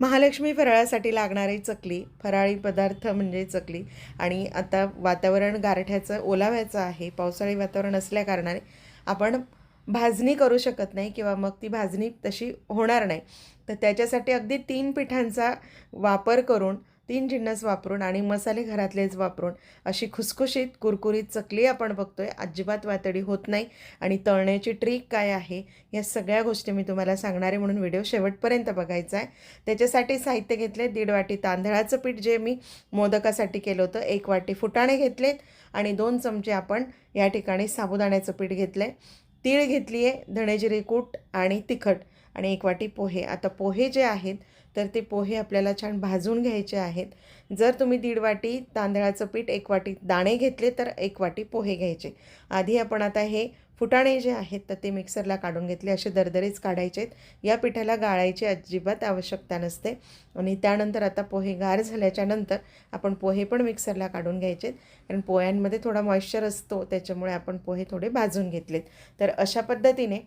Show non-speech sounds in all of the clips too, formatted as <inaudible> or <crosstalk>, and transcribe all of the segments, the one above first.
महालक्ष्मी फराळासाठी लागणारी चकली फराळी पदार्थ म्हणजे चकली. आणि आता वातावरण गारठ्याचं ओलाव्याचं आहे. पावसाळी वातावरण असल्या कारणाने आपण भाजणी करू शकत नाही किंवा मग ती भाजणी तशी होणार नाही. तर त्याच्यासाठी अगदी तीन पिठांचा वापर करून तीन जिन्नस वापरून आणि मसाले घरातलेच वापरून अशी खुसखुशीत कुरकुरीत चकली आपण बघतोय. अजिबात वातडी होत नाही. आणि तळण्याची ट्रिक काय आहे? या सगळ्या गोष्टी मी तुम्हाला सांगणार आहे म्हणून व्हिडिओ शेवटपर्यंत बघायचा आहे. त्याच्यासाठी साहित्य घेतले दीड वाटी तांदळाचं पीठ जे मी मोदकासाठी केलं होतं एक वाटी फुटाणे घेतलेत आणि दोन चमचे आपण या ठिकाणी साबुदाण्याचं पीठ घेतलं आहे तीळ घेतली आहे धणेजिरे कूट आणि तिखट आणि एक वाटी पोहे. आता पोहे जे आहेत तर ते पोहे आपल्याला छान भाजून घ्यायचे आहेत. जर तुम्ही दीड वाटी तांदळाचं पीठ एक वाटी दाणे घेतले तर एक वाटी पोहे घ्यायचे. आधी आपण आता हे फुटाणे जे आहेत तर ते मिक्सरला काढून घेतले. असे दरदरीच काढायचे आहेत. या पिठाला गाळायची अजिबात आवश्यकता नसते. आणि त्यानंतर आता पोहे गार झाल्याच्यानंतर आपण पोहे पण मिक्सरला काढून घ्यायचे आहेत. कारण पोह्यांमध्ये थोडा मॉइश्चर असतो त्याच्यामुळे आपण पोहे थोडे भाजून घेतलेत. तर अशा पद्धतीने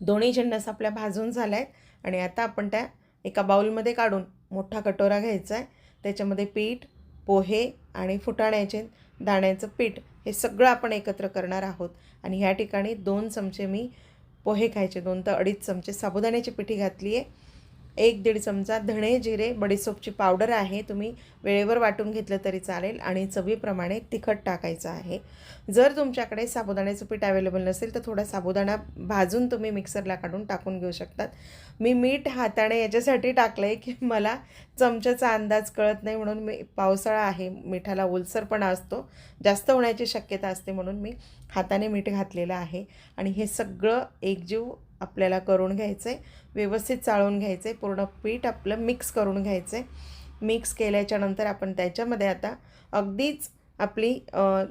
दोन्ही जिन्नस आपल्या भाजून झाल्या आहेत आणि आता आपण त्या एका बाऊलमध्ये काढून मोठा कटोरा घ्यायचा आहे. त्याच्यामध्ये पीठ पोहे आणि फुटाण्याचे दाण्याचं पीठ हे सगळं आपण एकत्र करणार आहोत. आणि ह्या ठिकाणी दोन चमचे मी पोहे खायचे दोन तर अडीच चमचे साबुदाण्याची पिठी घातली आहे. एक दीड चमचा धणे जिरे बडीसोपची पावडर आहे. तुम्ही वेळेवर वाटून घेतलं तरी चालेल आणि चवीप्रमाणे तिखट टाकायचं आहे. जर तुमच्याकडे साबुदाण्याचं पीठ अवेलेबल नसेल तर थोडा साबुदाणा भाजून तुम्ही मिक्सरला काढून टाकून घेऊ शकतात. मी मीठ हाताने याच्यासाठी टाकलं आहे की मला चमच्याचा अंदाज कळत नाही म्हणून मी पावसाळा आहे मिठाला ओलसरपणा असतो जास्त होण्याची शक्यता असते म्हणून मी हाताने मीठ घातलेलं आहे. आणि हे सगळं एकजीव आपल्याला करून घ्यायचं आहे व्यवस्थित चाळून घ्यायचं आहे पूर्ण पीठ आपलं मिक्स करून घ्यायचं आहे मिक्स केल्याच्यानंतर आपण त्याच्यामध्ये आता अगदीच आपली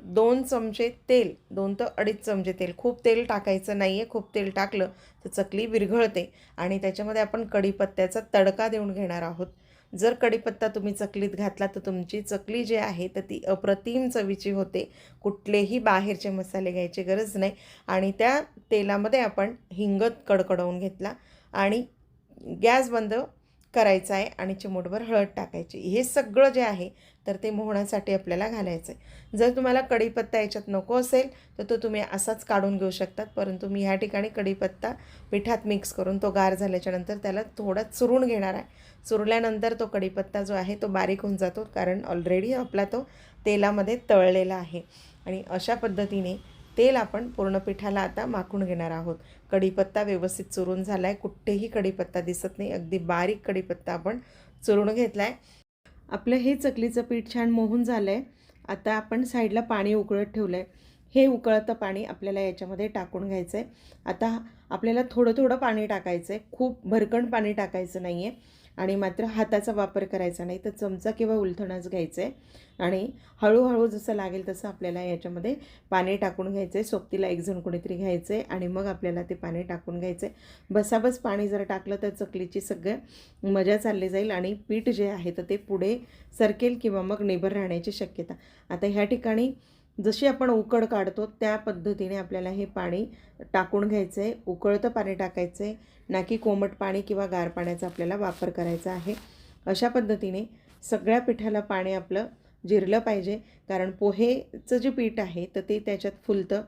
दोन चमचे तेल दोन तर अडीच चमचे तेल खूप तेल टाकायचं नाही आहे खूप तेल टाकलं तर चकली विरघळते. आणि त्याच्यामध्ये आपण कढीपत्त्याचा तडका देऊन घेणार आहोत. जर कढीपत्ता तुम्ही चकलीत घातला तर तुमची चकली जी आहे तर ती अप्रतिम चवीची होते. कुठलेही बाहेरचे मसाले घ्यायची गरज नाही. आणि त्या तेलामध्ये आपण हिंगत कडकडवून घेतला. आणि गॅस बंद करायचा आहे आणि चिमूटभर हळद टाकायची. हे सगळं जे आहे तर ते मोहण्यासाठी आपल्याला घालायचं आहे जर तुम्हाला कढीपत्ता याच्यात नको असेल तर तो तुम्ही असाच काढून घेऊ शकतात. परंतु मी ह्या ठिकाणी कढीपत्ता पिठात मिक्स करून तो गार झाल्याच्यानंतर त्याला थोडा चुरून घेणार आहे. चुरल्यानंतर तो कढीपत्ता जो आहे तो बारीक होऊन जातो. कारण ऑलरेडी आपला तो तेलामध्ये तळलेला आहे. आणि अशा पद्धतीने तेल आपण पूर्ण पिठाला आता माखून घेणार आहोत. कढीपत्ता व्यवस्थित चुरून झाला आहे कुठेही कढीपत्ता दिसत नाही. अगदी बारीक कढीपत्ता आपण चुरून घेतला आहे आपलं हे चकलीचं पीठ छान मोहून झालं आहे आता आपण साईडला पाणी उकळत ठेवलं आहे हे उकळतं पाणी आपल्याला याच्यामध्ये टाकून घ्यायचं आहे आता आपल्याला थोडं थोडं पाणी टाकायचं आहे खूप भरकण पाणी टाकायचं नाही आहे आणि मात्र हाताचा वापर करायचा नाही तर चमचा किंवा उलथणच घ्यायचं आहे आणि हळूहळू जसं लागेल तसं आपल्याला याच्यामध्ये पाणी टाकून घ्यायचं आहे सोबतीला एकजण कोणीतरी घ्यायचं आहे आणि मग आपल्याला ते पाणी टाकून घ्यायचं आहे बसाबस पाणी जर टाकलं तर चकलीची सगळं मजा चालली जाईल आणि पीठ जे आहे तर ते पुढे सरकेल किंवा मग निभर राहण्याची शक्यता. आता ह्या ठिकाणी जशी आपण उकड काढतो त्या पद्धतीने आपल्याला हे पाणी टाकून घ्यायचं आहे उकळतं पाणी टाकायचं आहे ना की कोमट पाणी किंवा गार पाण्याचा आपल्याला वापर करायचा आहे. अशा पद्धतीने सगळ्या पिठाला पाणी आपलं जिरलं पाहिजे. कारण पोहेचं जे पीठ आहे तर ते त्याच्यात फुलतं.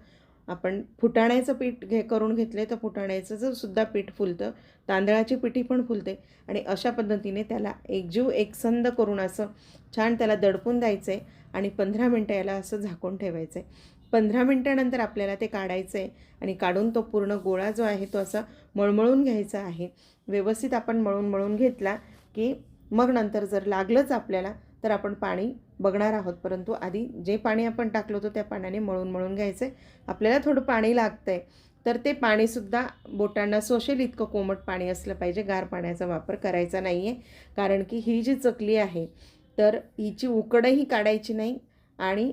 आपण फुटाण्याचं पीठ घे करून घेतले तर फुटाण्याचं जर सुद्धा पीठ फुलतं तांदळाची पिठी पण फुलते आणि अशा पद्धतीने त्याला एकजीव एकसंद करून असं छान त्याला दडपून द्यायचं आहे आणि पंधरा मिनटं याला असं झाकून ठेवायचं आहे पंधरा मिनटानंतर आपल्याला ते काढायचं आहे आणि काढून तो पूर्ण गोळा जो आहे तो असा मळमळून घ्यायचा आहे. व्यवस्थित आपण मळून मळून घेतला की मग नंतर जर लागलंच आपल्याला तर आपण पाणी बघणार आहोत. परंतु आधी जे पाणी आपण टाकलं होतं त्या पाण्याने मळून मळून घ्यायचं. आहे आपल्याला थोडं पाणी लागतं आहे तर ते पाणीसुद्धा बोटांना सोशेल इतकं कोमट पाणी असलं पाहिजे. गार पाण्याचा वापर करायचा नाही आहे कारण की ही जी चकली आहे तर हिची उकडही काढायची नाही आणि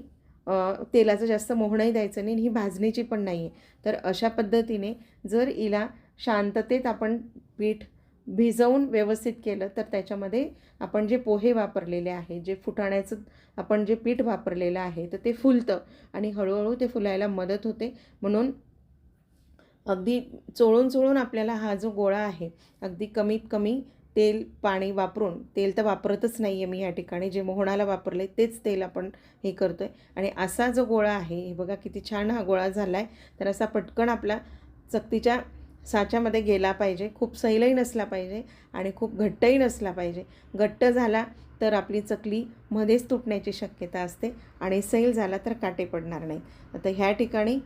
तेलाचं जास्त मोहणंही द्यायचं नाही ही भाजणीची पण नाही आहे तर अशा पद्धतीने जर हिला शांततेत आपण पीठ भिजवून व्यवस्थित केलं तर त्याच्यामध्ये आपण जे पोहे वापरलेले आहे जे फुटाण्याचं आपण जे पीठ वापरलेलं आहे तर ते फुलतं आणि हळूहळू ते फुलायला मदत होते. म्हणून अगदी चोळून चोळून आपल्याला हा जो गोळा आहे अगदी कमीत कमी तेल पाणी वापरून तेल तर वापरतच नाही आहे मी या ठिकाणी जे मोहणाला वापरले तेच तेल आपण हे करतो आहे आणि असा जो गोळा आहे हे बघा किती छान हा गोळा झाला आहे तर असा पटकन आपला चकतीच्या साच्यामध्ये गेला पाहिजे खूप सैलही नसला पाहिजे आणि खूप घट्टही नसला पाहिजे. घट्ट झाला तर आपली चकली मध्येच तुटण्याची शक्यता असते आणि सैल झाला तर काटे पडणार नाही आता ह्या ठिकाणी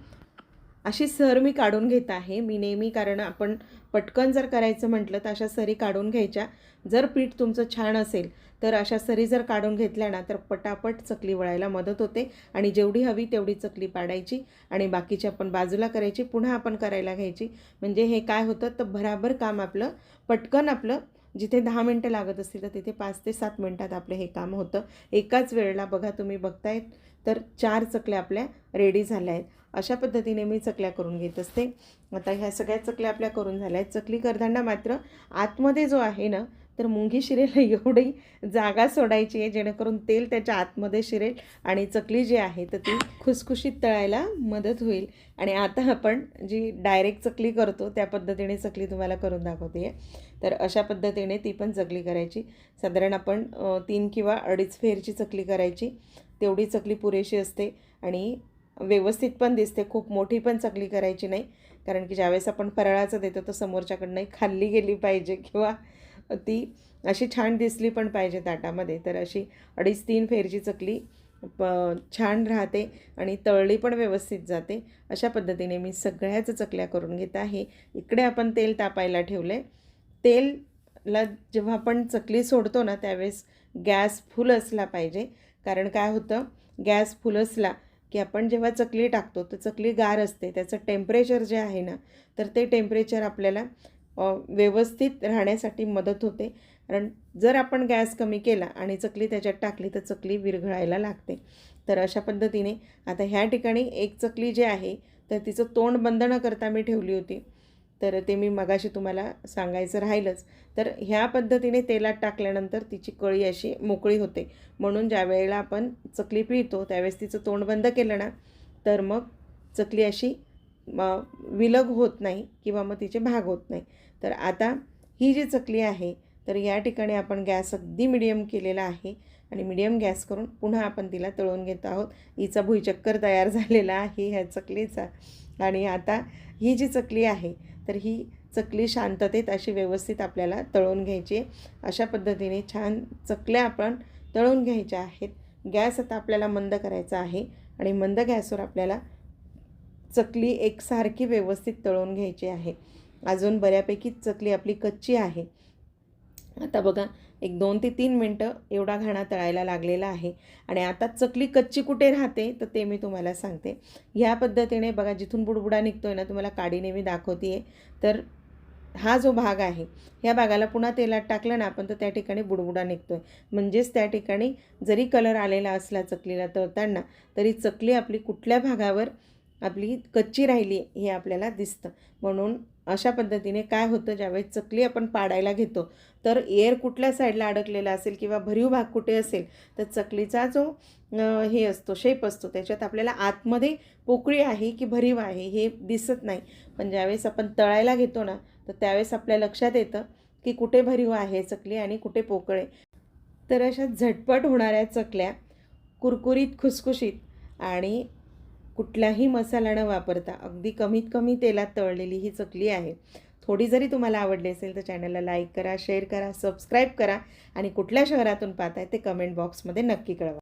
अशी सर मी काढून घेत आहे. मी नेहमी कारण आपण पटकन जर करायचं म्हटलं तर अशा सरी काढून घ्यायच्या. जर पीठ तुमचं छान असेल तर अशा सरी जर काढून घेतल्या ना तर पटापट चकली वळायला मदत होते. आणि जेवढी हवी तेवढी चकली पाडायची. आणि बाकीची आपण बाजूला करायची पुन्हा आपण करायला घ्यायची. म्हणजे हे काय होतं? तर भराभर काम आपलं पटकन आपलं जिथे दहा मिनटं लागत असतील तर तिथे पाच ते सात मिनटात आपलं हे काम होतं. एकाच वेळेला बघा तुम्ही बघतायत तर चार चकल्या आपल्या रेडी झाल्या आहेत. अशा पद्धतीने मी चकल्या करून घेत असते. आता ह्या सगळ्या चकल्या आपल्या करून झाल्या आहेत. चकली करताना मात्र आतमध्ये जो आहे ना तर मुंगी शिरेला <laughs> एवढी जागा सोडायची आहे जेणेकरून तेल त्याच्या आतमध्ये शिरेल आणि चकली जी आहे तर ती खुसखुशीत तळायला मदत होईल. आणि आता आपण जी डायरेक्ट चकली करतो त्या पद्धतीने चकली तुम्हाला करून दाखवते आहे तर अशा पद्धतीने ती पण चकली करायची. साधारण आपण तीन किंवा अडीच फेरची चकली करायची. तेवढी चकली पुरेशी असते आणि व्यवस्थित पण दिसते. खूप मोठी पण चकली करायची नाही. कारण की ज्यावेळेस आपण फराळाचं देतो तर समोरच्याकडनं खाल्ली गेली पाहिजे किंवा ती अशी छान दिसली पण पाहिजे ताटामध्ये. तर अशी अडीच तीन फेरची चकली प छान राहते आणि तळली पण व्यवस्थित जाते. अशा पद्धतीने मी सगळ्याच चकल्या करून घेत आहे. इकडे आपण तेल तापायला ठेवलं आहे तेलला जेव्हा आपण चकली सोडतो ना त्यावेळेस गॅस फुल असला पाहिजे. कारण काय होतं? गॅस फुल असला की आपण जेव्हा चकली टाकतो तर चकली गार असते. त्याचं टेम्परेचर जे आहे ना तर ते टेम्परेचर आपल्याला व्यवस्थित राहण्यासाठी मदत होते. कारण जर आपण गॅस कमी केला आणि चकली त्याच्यात टाकली तर चकली विरघळायला लागते. तर अशा पद्धतीने आता ह्या ठिकाणी एक चकली जी आहे तर तिचं तोंड बंद न करता मी ठेवली होती. तर ते मी मगाशी तुम्हाला सांगायचं राहिलंच. तर ह्या पद्धतीने तेलात टाकल्यानंतर तिची कळी अशी मोकळी होते. म्हणून ज्या वेळेला आपण चकली पिळतो त्यावेळेस तिचं तोंड बंद केलं ना तर मग चकली अशी विलग होत नाही किंवा मग तिचे भाग होत नाही. तर आता ही जी चकली आहे तर या ठिकाणी आपण गॅस अगदी मिडियम केलेला आहे आणि मिडियम गॅस करून पुन्हा आपण तिला तळून घेत आहोत. हिचा भुईचक्कर तयार झालेला आहे ह्या चकलीचा. आणि आता ही जी चकली आहे तर ही चकली शांततेत अशी व्यवस्थित आपल्याला तळून घ्यायची आहे. अशा पद्धतीने छान चकल्या आपण तळून घ्यायच्या आहेत. गॅस आता आपल्याला मंद करायचा आहे आणि मंद गॅसवर आपल्याला चकली एकसारखी व्यवस्थित तळून घ्यायची आहे. अजून बऱ्यापैकी चकली आपली कच्ची आहे. आता बघा एक दोन ते तीन मिनटं एवढा घाणा तळायला लागलेला आहे. आणि आता चकली कच्ची कुठे राहते तर ते मी तुम्हाला सांगते. ह्या पद्धतीने बघा जिथून बुडबुडा निघतो आहे ना तुम्हाला काडीने मी दाखवते आहे तर हा जो भाग आहे ह्या भागाला पुन्हा तेलात टाकलं ना आपण तर त्या ठिकाणी बुडबुडा निघतो आहे म्हणजेच त्या ठिकाणी जरी कलर आलेला असला चकलीला तळताना तरी चकली आपली कुठल्या भागावर आपली कच्ची राहिली हे आपल्याला दिसतं. म्हणून अशा पद्धतीने काय होतं ज्यावेळेस चकली आपण पाडायला घेतो तर एअर कुठल्या साईडला अडकलेला असेल किंवा भरीव भाग कुठे असेल तर चकलीचा जो हे असतो शेप असतो त्याच्यात आपल्याला आतमध्ये पोकळी आहे की भरीव आहे हे दिसत नाही. पण ज्यावेळेस आपण तळायला घेतो ना तर त्यावेळेस आपल्या लक्षात येतं की कुठे भरीव आहे चकली आणि कुठे पोकळे. तर अशा झटपट होणाऱ्या चकल्या कुरकुरीत खुसखुशीत आणि कुठलाही मसाला न वापरता अगदी कमीत कमी तेलात तळलेली ही चकली आहे. थोडी जरी तुम्हाला आवडली असेल तर चॅनलला लाईक करा शेअर करा सबस्क्राईब करा आणि कुठल्या शहरातून पाहताय ते कमेंट बॉक्समध्ये नक्की कळवा.